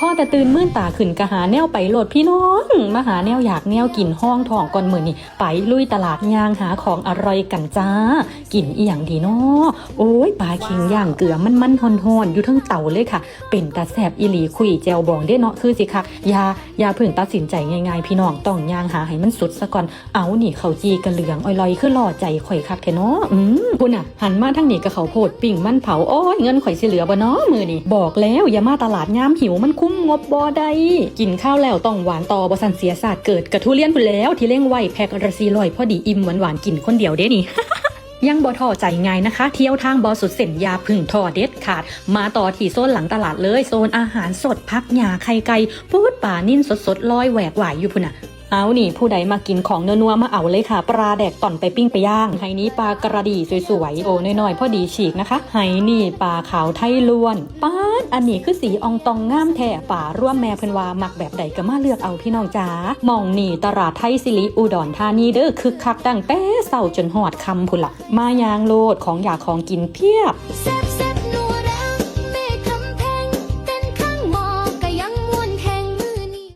พ่อแต่ตื่นมื่นตาขึ้นกะหาแนวไปโหลดพี่น้องมาหาแนวอยากแนวกินห้องทองก่อนมือนี่ไปลุยตลาดยางหาของอร่อยกันจ้า กินอีหยังดีเนาะโอ้ยปลาเค็งย่างเกลือมันมันหอนหอนอยู่ทั้งเต่าเลยค่ะ เป็นตาแสบอีหลีคุยแจวบองได้เนาะคือสิคะยายาเพิ่งตัดสินใจง่ายๆ พี่น้องต้องยางหาให้มันสุดซะก่อนเอานี่เขาจีกระเหลืองออยลอยคือล่อใจข่อยคักแท้เนาะอืมคุณอะ หันมาทั้งนี้กับเขาโพดปิ่งมันเผาโอ้ยเงินข่อยสิเหลือบ่เนาะมือนี่บอกแล้วอย่ามาตลาดยามหิวมันคุ้มงบบ่ได้กินข้าวแล้วต้องหวานต่อบ่สันเสียศาสตร์เกิดกระทุเรียนพุ่นแล้ว ที่เล่งไวแพ็กระซีลอยพอดีอิ่มหวานหวานกินคนเดียวเด้นี่ยังบ่ท่อใจไงนะคะ เที่ยวทางบอสุดเส้นยาพึ่งท่อเด็ดขาด มาต่อที่โซนหลังตลาดเลย โซนอาหารสดพักหยาไข่ไก่พูดป่านิ่นสดสดๆลอยแหวกหวายอยู่พุ่นอะ เอานี่ผู้ใดมากินของเนัวมาเอาเลยค่ะ ปลาแดกต่อนไปปิ้งไปย่างไหนี้ปลากระดีสวยๆโอ้น้อยๆพอดีฉีกนะคะไหนี่ปลาขาวไทยล้วนป้าดอันนี้คือสีอองตองงามแท้ป่าร่วมแม่เพิ่นว่ามักแบบใดก็มาเลือกเอาพี่น้องจ๋ามองนี่ตลาดไทยสิริอุดรธานีเด้อคึกคักตั้งแต่เศร้าจนหอดคำพุ่นละมายางโลดของอยากของกินเพียบ